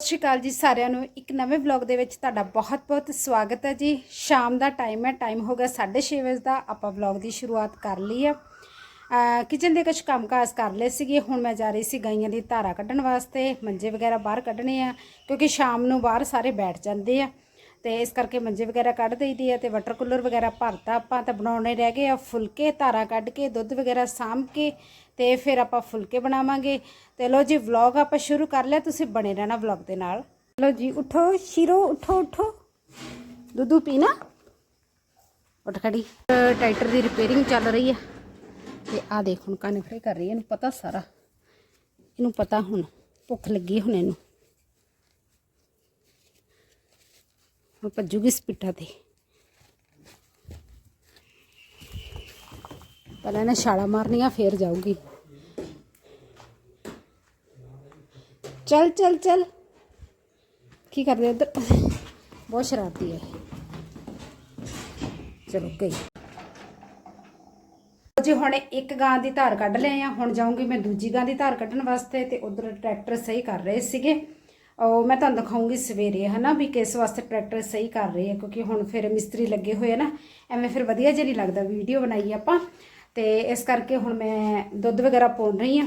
ਸਤਿ ਸ਼੍ਰੀ ਅਕਾਲ ਜੀ ਸਾਰਿਆਂ ਨੂੰ। ਇੱਕ ਨਵੇਂ ਵਲੌਗ ਦੇ ਵਿੱਚ ਤੁਹਾਡਾ ਬਹੁਤ-ਬਹੁਤ ਸਵਾਗਤ ਹੈ ਜੀ। ਸ਼ਾਮ ਦਾ ਟਾਈਮ ਹੈ ਟਾਈਮ ਹੋ ਗਿਆ 6:30 ਵਜੇ ਦਾ। ਆਪਾਂ ਵਲੌਗ ਦੀ ਸ਼ੁਰੂਆਤ ਕਰ ਲਈ ਹੈ। ਕਿਚਨ ਦੇ ਕੁਝ ਕੰਮਕਾਜ ਕਰ ਲਏ ਸੀਗੇ। ਹੁਣ ਮੈਂ ਜਾ ਰਹੀ ਸੀ ਗਾਈਆਂ ਦੀ ਧਾਰਾ ਕੱਢਣ ਵਾਸਤੇ। ਮੰਜੇ ਵਗੈਰਾ ਬਾਹਰ ਕੱਢਣੇ ਆ, ਕਿਉਂਕਿ ਸ਼ਾਮ ਨੂੰ ਬਾਹਰ ਸਾਰੇ ਬੈਠ ਜਾਂਦੇ ਆ। ਤੇ ਇਸ ਕਰਕੇ ਮੰਜੇ ਵਗੈਰਾ ਕੱਢ ਦਈਦੀ ਆ ਤੇ ਵਾਟਰ ਕੂਲਰ ਵਗੈਰਾ ਭਰਤਾ ਆਪਾਂ ਤਾਂ ਬਣਾਉਣੇ ਰਹਿ ਗਏ ਆ, ਫੁਲਕੇ ਧਾਰਾ ਕੱਢ ਕੇ, ਦੁੱਧ ਵਗੈਰਾ ਸਾਂਭ ਕੇ ਤੇ ਫਿਰ ਆਪਾਂ ਫੁਲਕੇ ਬਣਾਵਾਂਗੇ। ਤੇ ਲੋ ਜੀ ਵਲੌਗ ਆਪਾਂ ਸ਼ੁਰੂ ਕਰ ਲਿਆ, ਤੁਸੀਂ ਬਣੇ ਰਹਿਣਾ ਵਲੌਗ ਦੇ ਨਾਲ। ਲੋ ਜੀ, ਉਠੋ, ਸ਼ੀਰੋ, ਉਠੋ ਉਠੋ। ਦੁੱਧੂ ਪੀਣਾ ਉੱਠ ਖੜੀ। ਟਰੈਕਟਰ ਦੀ ਰਿਪੇਅਰਿੰਗ ਚੱਲ ਰਹੀ ਹੈ ਤੇ ਆ ਦੇਖ, ਹੁਣ ਕੰਨ ਖੜੇ ਕਰ ਰਹੀ ਹੈ ਇਹਨੂੰ ਪਤਾ ਸਾਰਾ। ਇਹਨੂੰ ਪਤਾ ਹੁਣ, ਭੁੱਖ ਲੱਗੀ ਹੁਣ ਇਹਨੂੰ। ਹੁਣ ਭੱਜੂਗੀ ਸਪੀਟਾਂ ਤੇ। ਪਹਿਲਾਂ ਇਹਨੇ ਛਾਲਾ ਮਾਰਨੀਆਂ, ਫੇਰ ਜਾਊਗੀ। ਚੱਲ ਚੱਲ ਚੱਲ। ਕੀ ਕਰਦੇ ਉਧਰ ਬਹੁਤ ਸ਼ਰਾਰਤੀ ਹੈ। ਚਲੋ ਗਈ ਜੀ, ਹੁਣ ਇੱਕ ਗਾਂ ਦੀ ਧਾਰ ਕੱਢ ਲਿਆ ਆ। ਹੁਣ ਜਾਊਂਗੀ ਮੈਂ ਦੂਜੀ ਗਾਂ ਦੀ ਧਾਰ ਕੱਢਣ ਵਾਸਤੇ ਤੇ ਉਧਰ ਟਰੈਕਟਰ ਸਹੀ ਕਰ ਰਹੇ ਸੀਗੇ। ਉਹ ਮੈਂ ਤੁਹਾਨੂੰ ਦਿਖਾਉਂਗੀ ਸਵੇਰੇ, ਹਨਾ, ਵੀ ਕਿਸ ਵਾਸਤੇ ਟਰੈਕਟਰ ਸਹੀ ਕਰ ਰਹੇ ਆ, ਕਿਉਂਕਿ ਹੁਣ ਫਿਰ ਮਿਸਤਰੀ ਲੱਗੇ ਹੋਏ ਆ ਨਾ, ਐਵੇਂ ਫਿਰ ਵਧੀਆ ਜਿਹਾ ਨਹੀਂ ਲੱਗਦਾ ਵੀਡੀਓ ਬਣਾਈ ਆਪਾਂ। ਤੇ ਇਸ ਕਰਕੇ ਹੁਣ ਮੈਂ ਦੁੱਧ ਵਗੈਰਾ ਪਾਉਣ ਰਹੀ ਆ।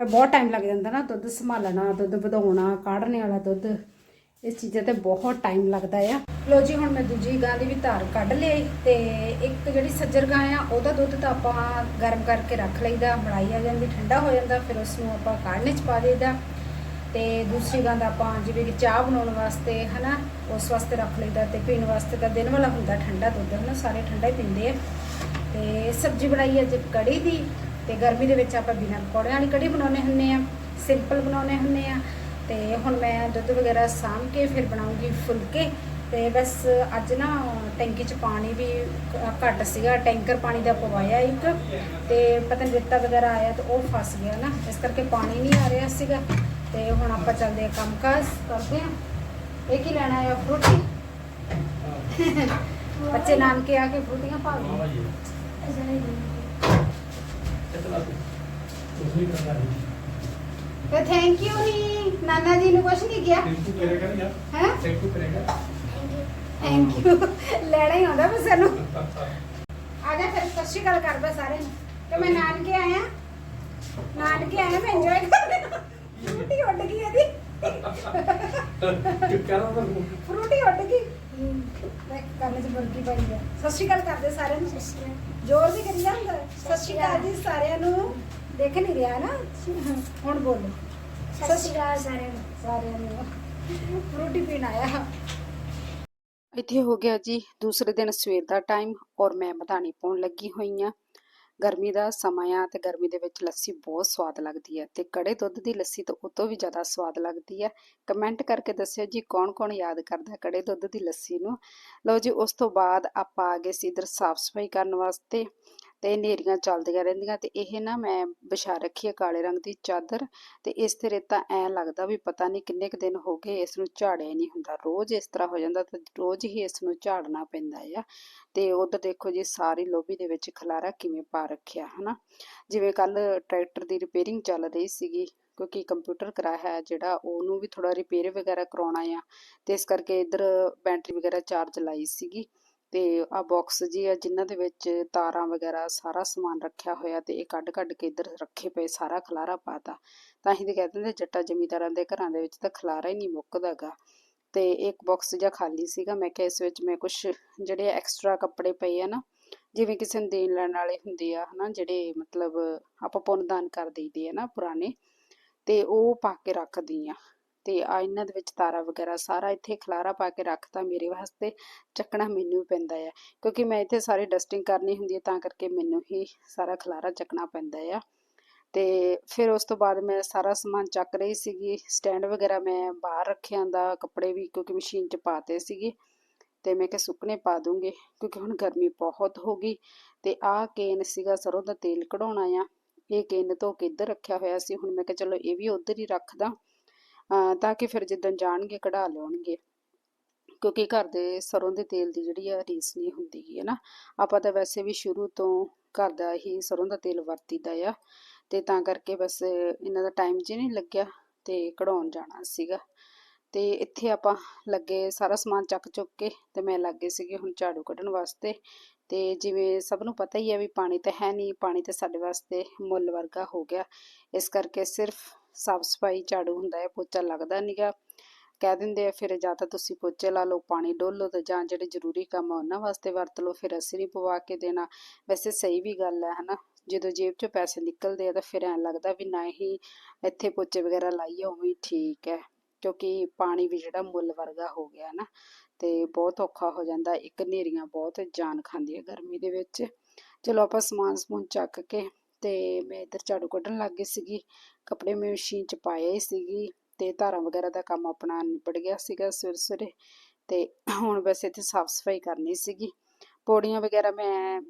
ਬਹੁਤ ਟਾਈਮ ਲੱਗ ਜਾਂਦਾ ਨਾ ਦੁੱਧ ਸੰਭਾਲਣਾ, ਦੁੱਧ ਵਧਾਉਣਾ ਕਾੜਨੇ ਵਾਲਾ ਦੁੱਧ। ਇਸ ਚੀਜ਼ਾਂ ਤੇ ਬਹੁਤ ਟਾਈਮ ਲੱਗਦਾ ਆ। ਲੋ ਜੀ, ਹੁਣ ਮੈਂ ਦੂਜੀ ਗਾਂ ਦੀ ਵੀ ਧਾਰ ਕੱਢ ਲਈ ਤੇ ਇੱਕ ਜਿਹੜੀ ਸੱਜਰ ਗਾਂ ਆ, ਉਹਦਾ ਦੁੱਧ ਤਾਂ ਆਪਾਂ ਗਰਮ ਕਰਕੇ ਰੱਖ ਲਈਦਾ, ਮਲਾਈ ਆ ਜਾਂਦੀ, ਠੰਡਾ ਹੋ ਜਾਂਦਾ, ਫਿਰ ਉਸ ਨੂੰ ਆਪਾਂ ਕਾੜਨੇ ਚ ਪਾ ਦੇਈਦਾ। ਤੇ ਦੂਸਰੀ ਗੰਦ ਆਪਾਂ ਜਿਵੇਂ ਕਿ ਚਾਹ ਬਣਾਉਣ ਵਾਸਤੇ, ਹਨਾ, ਉਸ ਵਾਸਤੇ ਰੱਖ ਲਈਦਾ ਤੇ ਪੀਣ ਵਾਸਤੇ ਤਾਂ ਦਿਨ ਵਾਲਾ ਹੁੰਦਾ ਠੰਡਾ ਦੁੱਧ, ਹਨਾ, ਸਾਰੇ ਠੰਡਾ ਹੀ ਪੀਂਦੇ ਆ। ਤੇ ਸਬਜ਼ੀ ਬਣਾਈ ਅੱਜ ਕੜੀ ਦੀ ਤੇ ਗਰਮੀ ਦੇ ਵਿੱਚ ਆਪਾਂ ਬਿਨਾਂ ਪਕੌੜਿਆਂ ਵਾਲੀ ਕੜੀ ਬਣਾਉਨੇ ਹੁੰਨੇ ਆ, ਸਿੰਪਲ ਬਣਾਉਨੇ ਹੁੰਨੇ ਆ। ਤੇ ਹੁਣ ਮੈਂ ਦੁੱਧ ਵਗੈਰਾ ਸਾਂਭ ਕੇ ਫਿਰ ਬਣਾਉਂਗੀ ਫੁਲਕੇ ਤੇ ਬਸ ਅੱਜ ਨਾ ਟੈਂਕੀ 'ਚ ਪਾਣੀ ਵੀ ਘੱਟ ਸੀਗਾ, ਟੈਂਕਰ ਪਾਣੀ ਦਾ ਪਵਾਇਆ ਇੱਕ ਤੇ ਪਤਾ ਨਹੀਂ ਰੇਤਾ ਵਗੈਰਾ ਆਇਆ ਤੇ ਉਹ ਫਸ ਗਿਆ ਨਾ, ਇਸ ਕਰਕੇ ਪਾਣੀ ਨਹੀਂ ਆ ਰਿਹਾ ਸੀਗਾ। ਤੇ ਹੁਣ ਆਪਾਂ ਚੱਲਦੇ ਆ ਕੰਮਕਾਜ ਕਰਦੇ ਆ ਇਹ ਕੀ ਲੈਣਾ ਹੈ ਫਰੂਟੀ? ਬੱਚੇ ਨਾਨਕੇ ਆ ਕੇ ਫਰੂਟੀਆਂ ਪਾ ਗਏ ਤੇ ਥੈਂਕ ਯੂ ਹੀ ਨਾਨਾ ਜੀ ਨੂੰ ਕੁਛ ਨਹੀਂ ਗਿਆ ਹੈ ਥੈਂਕ ਯੂ ਲੈਣਾ ਹੀ ਆਉਂਦਾ ਬਸ ਸਾਨੂੰ। ਆ ਜਾ ਫਿਰ ਸਤਿ ਸ਼੍ਰੀ ਅਕਾਲ ਕਰ ਬਸ ਸਾਰਿਆਂ ਨੂੰ। ਕਿ ਮੈਂ ਨਾਨਕੇ ਆਇਆ। ਨਾਨਕੇ ਆਇਆ ਮੈਂ ਇੰਜੋਏ ਕਰ ਫਰੂਟੀ ਉੱਡ ਗਈ ਇਹਦੀ। ਫਰੂਟੀ ਉੱਡ ਗਈ। ਦੇਖ ਕੰਨ 'ਚ ਬੁਰਕੀ ਪਈ ਆ। ਸਤਿ ਸ਼੍ਰੀ ਅਕਾਲ ਕਰਦੇ ਸਾਰਿਆਂ ਨੂੰ। ਜ਼ੋਰ ਦੀ ਕਰੀ ਜਾਂਦਾ ਸਤਿ ਸ਼੍ਰੀ ਅਕਾਲ ਜੀ ਸਾਰਿਆਂ ਨੂੰ। ਦੇਖ ਨਹੀਂ ਰਿਹਾ ਨਾ? ਹੁਣ ਬੋਲੋ। ਸਾਰਿਆਂ ਨੂੰ। ਫਰੂਟੀ ਪੀਣ ਆਇਆ। ਇੱਥੇ ਹੋ ਗਿਆ ਜੀ ਦੂਸਰੇ ਦਿਨ ਸਵੇਰ ਦਾ ਟਾਈਮ ਔਰ ਮੈਂ ਮਧਾਣੀ ਪਾਉਣ ਲੱਗੀ ਹੋਈ ਆ ਗਰਮੀ ਦਾ ਸਮਾਂ ਆ ਤੇ ਗਰਮੀ ਦੇ ਵਿੱਚ ਲੱਸੀ ਬਹੁਤ ਸਵਾਦ ਲੱਗਦੀ ਹੈ ਤੇ ਕੜੇ ਦੁੱਧ ਦੀ ਲੱਸੀ ਤਾਂ ਉਹ ਤੋਂ ਵੀ ਜ਼ਿਆਦਾ ਸਵਾਦ ਲੱਗਦੀ ਹੈ। ਕਮੈਂਟ ਕਰਕੇ ਦੱਸਿਓ ਜੀ ਕੌਣ ਕੌਣ ਯਾਦ ਕਰਦਾ ਕੜੇ ਦੁੱਧ ਦੀ ਲੱਸੀ ਨੂੰ। ਲਓ ਜੀ, ਉਸ ਤੋਂ ਬਾਅਦ ਆਪਾਂ ਆ ਗਏ ਸੀ ਇਧਰ ਸਾਫ਼ ਸਫ਼ਾਈ ਕਰਨ ਵਾਸਤੇ। ਤੇ ਹਨੇਰੀਆਂ ਚੱਲਦੀਆਂ ਰਹਿੰਦੀਆਂ ਤੇ ਇਹ ਨਾ ਮੈਂ ਵਿਛਾ ਰੱਖੀ ਹੈ ਕਾਲੇ ਰੰਗ ਦੀ ਚਾਦਰ ਤੇ ਇਸ ਤੇ ਰੇਤਾ ਐ ਲੱਗਦਾ ਵੀ ਪਤਾ ਨਹੀਂ ਕਿੰਨੇ ਕੁ ਦਿਨ ਹੋ ਗਏ ਇਸ ਨੂੰ ਝਾੜਿਆ ਨਹੀਂ ਹੁੰਦਾ, ਰੋਜ਼ ਇਸ ਤਰ੍ਹਾਂ ਹੋ ਜਾਂਦਾ ਤੇ ਰੋਜ਼ ਹੀ ਇਸ ਨੂੰ ਝਾੜਨਾ ਪੈਂਦਾ ਆ ਤੇ ਉਧਰ ਦੇਖੋ ਜੀ ਸਾਰੀ ਲੋਬੀ ਦੇ ਵਿੱਚ ਖਲਾਰਾ ਕਿਵੇਂ ਪਾ ਰੱਖਿਆ, ਹਨਾ? ਜਿਵੇਂ ਕੱਲ ਟਰੈਕਟਰ ਦੀ ਰਿਪੇਅਰਿੰਗ ਚੱਲ ਰਹੀ ਸੀਗੀ ਕਿਉਂਕਿ ਕੰਪਿਊਟਰ ਕਰਾਇਆ ਹੈ ਜਿਹੜਾ ਉਹਨੂੰ ਵੀ ਥੋੜਾ ਰਿਪੇਅਰ ਵਗੈਰਾ ਕਰਾਉਣਾ ਆ ਤੇ ਇਸ ਕਰਕੇ ਇਧਰ ਬੈਟਰੀ ਵਗੈਰਾ ਚਾਰਜ ਲਾਈ ਸੀਗੀ। ਤੇ ਆ ਬਾਕਸ ਜੀ ਆ, ਜਿਨ੍ਹਾਂ ਦੇ ਵਿੱਚ ਤਾਰਾਂ ਵਗੈਰਾ ਸਾਰਾ ਸਮਾਨ ਰੱਖਿਆ ਹੋਇਆ ਤੇ ਇਹ ਕੱਢ ਕੱਢ ਕੇ ਇੱਧਰ ਰੱਖੇ ਪਏ, ਸਾਰਾ ਖਲਾਰਾ ਪਾਤਾ। ਤਾਂ ਹੀ ਤੇ ਕਹਿ ਦਿੰਦੇ ਜੱਟਾ ਜ਼ਮੀਂਦਾਰਾਂ ਦੇ ਘਰਾਂ ਦੇ ਵਿੱਚ ਤਾਂ ਖਲਾਰਾ ਹੀ ਨਹੀਂ ਮੁੱਕਦਾਗਾ ਤੇ ਇੱਕ ਬਾਕਸ ਜਿਹਾ ਖਾਲੀ ਸੀਗਾ, ਮੈਂ ਕਿਹਾ ਇਸ ਵਿੱਚ ਮੈਂ ਕੁਝ ਜਿਹੜੇ ਐਕਸਟਰਾ ਕੱਪੜੇ ਪਏ ਆ ਨਾ, ਜਿਵੇਂ ਕਿਸੇ ਨੂੰ ਦੇਣ ਲੈਣ ਵਾਲੇ ਹੁੰਦੇ ਆ, ਹਨਾ, ਜਿਹੜੇ ਮਤਲਬ ਆਪਾਂ ਪੁੰਨ ਦਾਨ ਕਰ ਦਈਦੇ ਆ ਨਾ ਪੁਰਾਣੇ, ਤੇ ਉਹ ਪਾ ਕੇ ਰੱਖਦੀ ਆ। ਤੇ ਆ ਇਹਨਾਂ ਦੇ ਵਿੱਚ ਤਾਰਾ ਵਗੈਰਾ ਸਾਰਾ ਇੱਥੇ ਖਲਾਰਾ ਪਾ ਕੇ ਰੱਖਤਾ ਮੇਰੇ ਵਾਸਤੇ, ਚੱਕਣਾ ਮੈਨੂੰ ਪੈਂਦਾ ਆ, ਕਿਉਂਕਿ ਮੈਂ ਇੱਥੇ ਸਾਰੀ ਡਸਟਿੰਗ ਕਰਨੀ ਹੁੰਦੀ ਹੈ ਤਾਂ ਕਰਕੇ ਮੈਨੂੰ ਹੀ ਸਾਰਾ ਖਲਾਰਾ ਚੱਕਣਾ ਪੈਂਦਾ ਆ। ਤੇ ਫਿਰ ਉਸ ਤੋਂ ਬਾਅਦ ਮੈਂ ਸਾਰਾ ਸਮਾਨ ਚੱਕ ਰਹੀ ਸੀਗੀ ਸਟੈਂਡ ਵਗੈਰਾ ਮੈਂ ਬਾਹਰ ਰੱਖਿਆ ਦਾ ਕੱਪੜੇ ਵੀ ਕਿਉਂਕਿ ਮਸ਼ੀਨ 'ਚ ਪਾਤੇ ਸੀਗੇ, ਤੇ ਮੈਂ ਕਿਹਾ ਸੁੱਕਣੇ ਪਾ ਦੂੰਗੇ, ਕਿਉਂਕਿ ਹੁਣ ਗਰਮੀ ਬਹੁਤ ਹੋ ਗਈ, ਤੇ ਆਹ ਕੇਨ ਸੀਗਾ ਸਰੋਂ ਦਾ ਤੇਲ ਕਢਾਉਣਾ ਆ, ਇਹ ਕੇਨ ਧੋ ਕੇ ਇੱਧਰ ਰੱਖਿਆ ਹੋਇਆ ਸੀ, ਹੁਣ ਮੈਂ ਕਿਹਾ ਚਲੋ ਇਹ ਵੀ ਉੱਧਰ ਹੀ ਰੱਖਦਾ। ਤਾਂ ਕਿ ਫਿਰ ਜਿੱਦਣ ਜਾਣਗੇ, ਕਢਾ ਲਿਆਉਣਗੇ। ਕਿਉਂਕਿ ਘਰ ਦੇ ਸਰੋਂ ਦੇ ਤੇਲ ਦੀ ਜਿਹੜੀ ਆ, ਰੀਸ ਨਹੀਂ ਹੁੰਦੀ ਗੀ ਹੈ ਨਾ ਆਪਾਂ ਤਾਂ ਵੈਸੇ ਵੀ ਸ਼ੁਰੂ ਤੋਂ ਘਰ ਦਾ ਹੀ ਸਰੋਂ ਦਾ ਤੇਲ ਵਰਤੀਦਾ ਆ। ਤੇ ਤਾਂ ਕਰਕੇ ਬਸ ਇਹਨਾਂ ਦਾ ਟਾਈਮ ਜੇ ਨਹੀਂ ਲੱਗਿਆ, ਤੇ ਕਢਾਉਣ ਜਾਣਾ ਸੀਗਾ। ਤੇ ਇੱਥੇ ਆਪਾਂ ਲੱਗੇ ਸਾਰਾ ਸਮਾਨ ਚੱਕ ਚੁੱਕ ਕੇ, ਤੇ ਮੈਂ ਲੱਗੇ ਸੀਗੇ ਹੁਣ ਝਾੜੂ ਕੱਢਣ ਵਾਸਤੇ। ਤੇ ਜਿਵੇਂ ਸਭ ਨੂੰ ਪਤਾ ਹੀ ਹੈ ਵੀ ਪਾਣੀ ਤਾਂ ਹੈ ਨਹੀਂ, ਪਾਣੀ ਤਾਂ ਸਾਡੇ ਵਾਸਤੇ ਮੁੱਲ ਵਰਗਾ ਹੋ ਗਿਆ। ਇਸ ਕਰਕੇ ਸਿਰਫ ਸਾਫ਼ ਸਫ਼ਾਈ ਝਾੜੂ ਹੁੰਦਾ ਹੈ, ਪੋਚਾ ਲੱਗਦਾ ਨਹੀਂਗਾ ਕਹਿ ਦਿੰਦੇ ਆ, ਫਿਰ ਜਾਂ ਤਾਂ ਤੁਸੀਂ ਪੋਚੇ ਲਾ ਲਓ, ਪਾਣੀ ਡੋਲੋ ਤੇ ਜਾਂ ਜਿਹੜੇ ਜ਼ਰੂਰੀ ਕੰਮ ਆ ਉਹਨਾਂ ਵਾਸਤੇ ਵਰਤ ਲਓ, ਫਿਰ ਅਸੀਂ ਨਹੀਂ ਪਵਾ ਕੇ ਦੇਣਾ। ਵੈਸੇ ਸਹੀ ਵੀ ਗੱਲ ਹੈ, ਹਨਾ? ਜਦੋਂ ਜੇਬ 'ਚੋਂ ਪੈਸੇ ਨਿਕਲਦੇ ਆ ਤਾਂ ਫਿਰ ਐਂ ਲੱਗਦਾ ਵੀ ਨਾ ਹੀ ਇੱਥੇ ਪੋਚੇ ਵਗੈਰਾ ਲਾਈਏ, ਉਵੇਂ ਠੀਕ ਹੈ। ਕਿਉਂਕਿ ਪਾਣੀ ਵੀ ਜਿਹੜਾ ਮੁੱਲ ਵਰਗਾ ਹੋ ਗਿਆ ਨਾ ਤੇ ਬਹੁਤ ਔਖਾ ਹੋ ਜਾਂਦਾ, ਇੱਕ ਹਨੇਰੀਆਂ ਬਹੁਤ ਜਾਨ ਖਾਂਦੀ ਹੈ ਗਰਮੀ ਦੇ ਵਿੱਚ। ਚਲੋ ਆਪਾਂ ਸਮਾਨ ਸਮੂਨ ਚੱਕ ਕੇ ਤੇ ਮੈਂ ਇੱਧਰ ਝਾੜੂ ਕੱਢਣ ਲੱਗ ਗਈ ਸੀਗੀ। ਕੱਪੜੇ ਮੈਂ ਮਸ਼ੀਨ 'ਚ ਪਾਏ ਹੀ ਸੀਗੀ ਤੇ ਧਾਰਾਂ ਵਗੈਰਾ ਦਾ ਕੰਮ ਆਪਣਾ ਨਿਬੜ ਗਿਆ ਸੀਗਾ ਸਵੇਰੇ ਸਵੇਰੇ ਤੇ ਹੁਣ ਬਸ ਇੱਥੇ ਸਾਫ਼ ਸਫ਼ਾਈ ਕਰਨੀ ਸੀਗੀ। ਪੌੜੀਆਂ ਵਗੈਰਾ ਮੈਂ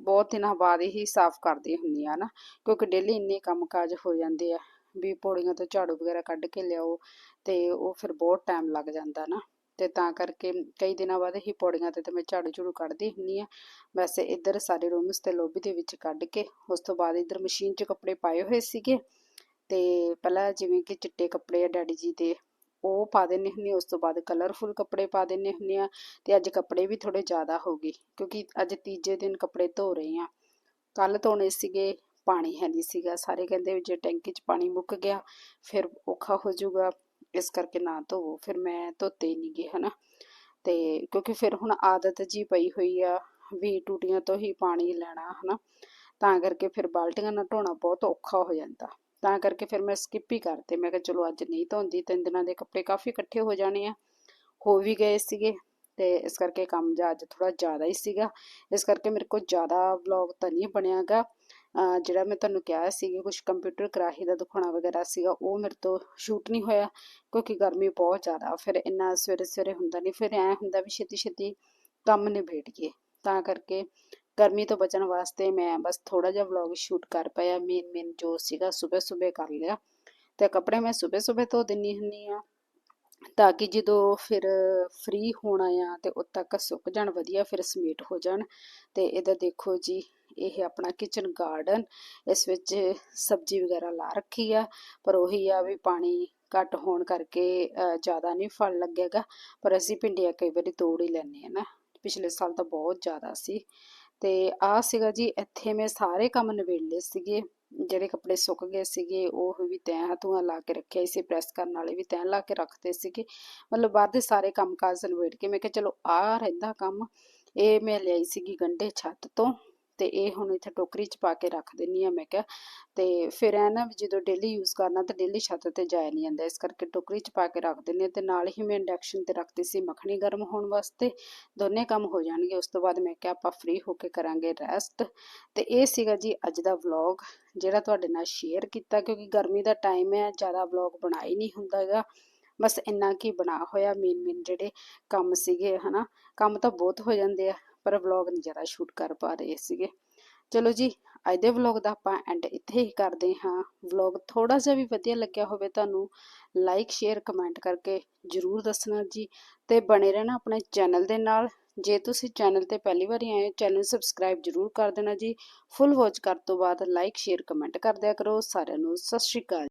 ਬਹੁਤ ਦਿਨਾਂ ਬਾਅਦ ਹੀ ਸਾਫ਼ ਕਰਦੀ ਹੁੰਦੀ ਆ ਨਾ, ਕਿਉਂਕਿ ਡੇਲੀ ਇੰਨੇ ਕੰਮਕਾਜ ਹੋ ਜਾਂਦੇ ਆ ਵੀ ਪੌੜੀਆਂ ਤੋਂ ਝਾੜੂ ਵਗੈਰਾ ਕੱਢ ਕੇ ਲਿਆਓ ਤੇ ਉਹ ਫਿਰ ਬਹੁਤ ਟਾਈਮ ਲੱਗ ਜਾਂਦਾ ਨਾ। ਤੇ ਤਾਂ ਕਰਕੇ ਕਈ ਦਿਨਾਂ ਬਾਅਦ ਹੀ ਪੌੜੀਆਂ ਤੇ ਤੇ ਮੈਂ ਝਾੜੂ ਝੂੜੂ ਕੱਢਦੀ ਹੁੰਦੀ ਆ ਵੈਸੇ ਇੱਧਰ ਸਾਰੇ ਰੂਮਸ ਤੇ ਲੋਬੀ ਦੇ ਵਿੱਚ ਕੱਢ ਕੇ, ਉਸ ਤੋਂ ਬਾਅਦ ਇੱਧਰ ਮਸ਼ੀਨ 'ਚ ਕੱਪੜੇ ਪਾਏ ਹੋਏ ਸੀਗੇ। ਤੇ ਪਹਿਲਾਂ ਜਿਵੇਂ ਕਿ ਚਿੱਟੇ ਕੱਪੜੇ ਆ ਡੈਡੀ ਜੀ ਦੇ, ਉਹ ਪਾ ਦਿੰਨੇ ਹੁੰਦੀ ਉਸ ਤੋਂ ਬਾਅਦ ਕਲਰਫੁਲ ਕੱਪੜੇ ਪਾ ਦਿੰਨੇ ਹੁੰਦੇ ਆ ਤੇ ਅੱਜ ਕੱਪੜੇ ਵੀ ਥੋੜੇ ਜ਼ਿਆਦਾ ਹੋ ਗਏ, ਕਿਉਂਕਿ ਅੱਜ ਤੀਜੇ ਦਿਨ ਕੱਪੜੇ ਧੋ ਰਹੇ ਆ। ਕੱਲ ਧੋਣੇ ਸੀਗੇ, ਪਾਣੀ ਹੈ ਨਹੀਂ ਸੀਗਾ, ਸਾਰੇ ਕਹਿੰਦੇ ਵੀ ਜੇ ਟੈਂਕੀ 'ਚ ਪਾਣੀ ਮੁੱਕ ਗਿਆ, ਫਿਰ ਔਖਾ ਹੋ ਜਾਊਗਾ, ਇਸ ਕਰਕੇ ਨਾ ਧੋਵੋ ਫਿਰ ਮੈਂ ਧੋਤੇ ਹੀ ਨਹੀਂ ਗਏ ਹਨਾ। ਤੇ ਕਿਉਂਕਿ ਫਿਰ ਹੁਣ ਆਦਤ ਜੀ ਪਈ ਹੋਈ ਆ, ਵੀ ਟੂਟੀਆਂ ਤੋਂ ਹੀ ਪਾਣੀ ਲੈਣਾ, ਹਨਾ। ਤਾਂ ਕਰਕੇ ਫਿਰ ਬਾਲਟੀਆਂ ਨਾਲ ਧੋਣਾ ਬਹੁਤ ਔਖਾ ਹੋ ਜਾਂਦਾ। ਤਾਂ ਕਰਕੇ ਫਿਰ ਮੈਂ ਸਕਿਪ ਹੀ ਕਰਤੇ। ਮੈਂ ਕਿਹਾ ਚਲੋ ਅੱਜ ਨਹੀਂ ਧੋਂਦੀ, ਤਿੰਨ ਦਿਨਾਂ ਦੇ ਕੱਪੜੇ ਕਾਫੀ ਇਕੱਠੇ ਹੋ ਜਾਣੇ ਆ। ਹੋ ਵੀ ਗਏ ਸੀਗੇ ਤੇ ਇਸ ਕਰਕੇ ਕੰਮ ਜਾ ਅੱਜ ਥੋੜਾ ਜ਼ਿਆਦਾ ਹੀ ਸੀਗਾ। ਇਸ ਕਰਕੇ ਮੇਰੇ ਕੋਲ ਜ਼ਿਆਦਾ ਵਲੌਗ ਤਾਂ ਨਹੀਂ ਬਣਿਆਗਾ। ਜਿਹੜਾ ਮੈਂ ਤੁਹਾਨੂੰ ਕਿਹਾ ਸੀ ਕੁਝ ਕੰਪਿਊਟਰ ਕਰਾਹੀ ਦਾ ਦਿਖਾਉਣਾ ਵਗੈਰਾ ਸੀਗਾ, ਉਹ ਮੇਰੇ ਤੋਂ ਸ਼ੂਟ ਨਹੀਂ ਹੋਇਆ ਕਿਉਂਕਿ ਗਰਮੀ ਬਹੁਤ ਜ਼ਿਆਦਾ। ਫਿਰ ਇੰਨਾ ਸਵੇਰੇ ਸਵੇਰੇ ਹੁੰਦਾ ਨਹੀਂ, ਫਿਰ ਐ ਹੁੰਦਾ ਵੀ ਛੇਤੀ ਛੇਤੀ ਕੰਮ ਨਿਬੇੜੀਏ ਤਾਂ ਕਰਕੇ ਗਰਮੀ ਤੋਂ ਬਚਣ ਵਾਸਤੇ ਮੈਂ ਬਸ ਥੋੜਾ ਜਿਹਾ ਵਲੌਗ ਸ਼ੂਟ ਕਰ ਪਾਇਆ ਮੇਨ ਮੇਨ ਜੋ ਸੀਗਾ ਸਵੇਰ ਸਵੇਰ ਕਰ ਲਿਆ। ਤੇ ਕੱਪੜੇ ਮੈਂ ਸਵੇਰ ਸਵੇਰ ਧੋ ਦਿੰਨੀ ਹੁੰਨੀ ਆ ਤਾਂ ਕਿ ਜਦੋਂ ਫਿਰ ਫ੍ਰੀ ਹੋਣਾ ਆ ਤੇ ਉਦ ਤੱਕ ਸੁੱਕ ਜਾਣ, ਵਧੀਆ ਫਿਰ ਸਮੇਟ ਹੋ ਜਾਣ। ਤੇ ਇਹਦਾ ਦੇਖੋ ਜੀ, ਇਹ ਆਪਣਾ ਕਿਚਨ ਗਾਰਡਨ ਇਸ ਵਿੱਚ ਸਬਜ਼ੀ ਵਗੈਰਾ ਲਾ ਰੱਖੀ ਆ। ਪਰ ਉਹੀ ਆ ਵੀ ਪਾਣੀ ਘੱਟ ਹੋਣ ਕਰਕੇ ਜ਼ਿਆਦਾ ਨਹੀਂ ਫਲ ਲੱਗੇਗਾ। ਪਰ ਅਸੀਂ ਭਿੰਡੀਆਂ ਕਈ ਵਾਰੀ ਤੋੜ ਹੀ ਲੈਂਦੇ ਆ ਨਾ। ਪਿਛਲੇ ਸਾਲ ਤਾਂ ਬਹੁਤ ਜ਼ਿਆਦਾ ਸੀ। ਤੇ ਆ ਸੀਗਾ ਜੀ, ਇੱਥੇ ਮੈਂ ਸਾਰੇ ਕੰਮ ਨਿਬੇੜ ਲਏ ਸੀਗੇ। ਜਿਹੜੇ ਕੱਪੜੇ ਸੁੱਕ ਗਏ ਸੀਗੇ, ਉਹ ਵੀ ਤੈਂ ਤੂੰ ਲਾ ਕੇ ਰੱਖਿਆ ਸੀ, ਪ੍ਰੈਸ ਕਰਨ ਵਾਲੇ ਵੀ ਤੈਂ ਲਾ ਕੇ ਰੱਖਦੇ ਸੀਗੇ। ਮਤਲਬ ਬਾਅਦ ਦੇ ਸਾਰੇ ਕੰਮ ਕਾਜ ਨਿਬੇੜ ਕੇ, ਮੈਂ ਕਿਹਾ ਚਲੋ ਆ ਰਹਿੰਦਾ ਕੰਮ। ਇਹ ਮੈਂ ਲਿਆਈ ਸੀਗੀ ਗੰਢੇ ਛੱਤ ਤੋਂ। ਤੇ ਇਹ ਹੁਣ ਇੱਥੇ ਟੋਕਰੀ 'ਚ ਪਾ ਕੇ ਰੱਖ ਦਿੰਨੀ ਆ ਮੈਂ ਕਿਹਾ। ਤੇ ਫਿਰ ਐ ਨਾ ਜਦੋਂ ਡੇਲੀ ਯੂਜ਼ ਕਰਨਾ ਤਾਂ ਡੇਲੀ ਛੱਤ ਤੇ ਜਾਇਆ ਨਹੀਂ ਜਾਂਦਾ। ਇਸ ਕਰਕੇ ਟੋਕਰੀ 'ਚ ਪਾ ਕੇ ਰੱਖ ਦਿੰਨੀ ਆ ਤੇ ਨਾਲ ਹੀ ਮੈਂ ਇੰਡਕਸ਼ਨ ਤੇ ਰੱਖਦੀ ਸੀ ਮੱਖਣੀ ਗਰਮ ਹੋਣ ਵਾਸਤੇ। ਦੋਨੇ ਕੰਮ ਹੋ ਜਾਣਗੇ। ਉਸ ਤੋਂ ਬਾਅਦ ਮੈਂ ਕਿਹਾ ਆਪਾਂ ਫ੍ਰੀ ਹੋ ਕੇ ਕਰਾਂਗੇ ਰੈਸਟ ਤੇ ਇਹ ਸੀਗਾ ਜੀ ਅੱਜ ਦਾ ਵਲੌਗ ਜਿਹੜਾ ਤੁਹਾਡੇ ਨਾਲ ਸ਼ੇਅਰ ਕੀਤਾ ਕਿਉਂਕਿ ਗਰਮੀ ਦਾ ਟਾਈਮ ਹੈ, ਜ਼ਿਆਦਾ ਵਲੌਗ ਬਣਾ ਹੀ ਨਹੀਂ ਹੁੰਦਾਗਾ ਬਸ ਇੰਨਾ ਕੀ ਬਣਾ ਹੋਇਆ ਮੇਨ ਮੇਨ ਜਿਹੜੇ ਕੰਮ ਸੀਗੇ, ਹਨਾ। ਕੰਮ ਤਾਂ ਬਹੁਤ ਹੋ ਜਾਂਦੇ ਆ। ਪਰ ਵਲੌਗ ਨਹੀਂ ਜ਼ਿਆਦਾ ਸ਼ੂਟ ਕਰ ਪਾ ਰਹੇ ਸੀਗੇ। ਚਲੋ ਜੀ, ਅੱਜ ਦੇ ਵਲੌਗ ਦਾ ਆਪਾਂ ਐਂਡ ਇੱਥੇ ਹੀ ਕਰਦੇ ਹਾਂ। ਵਲੌਗ ਥੋੜਾ ਜਿਹਾ ਵੀ ਵਧੀਆ ਲੱਗਿਆ ਹੋਵੇ ਤੁਹਾਨੂੰ ਲਾਈਕ ਸ਼ੇਅਰ ਕਮੈਂਟ ਕਰਕੇ ਜਰੂਰ ਦੱਸਣਾ ਜੀ। ਤੇ ਬਣੇ ਰਹਿਣਾ ਆਪਣੇ ਚੈਨਲ ਦੇ ਨਾਲ। ਜੇ ਤੁਸੀਂ ਚੈਨਲ ਤੇ ਪਹਿਲੀ ਵਾਰੀ ਆਏ ਹੋ ਚੈਨਲ ਸਬਸਕ੍ਰਾਈਬ ਜਰੂਰ ਕਰ ਦੇਣਾ ਜੀ। ਫੁੱਲ ਵਾਚ ਕਰਨ ਤੋਂ ਬਾਅਦ ਲਾਈਕ ਸ਼ੇਅਰ ਕਮੈਂਟ ਕਰ ਦਿਆ ਕਰੋ। ਸਾਰਿਆਂ ਨੂੰ ਸਤਿ ਸ਼੍ਰੀ ਅਕਾਲ।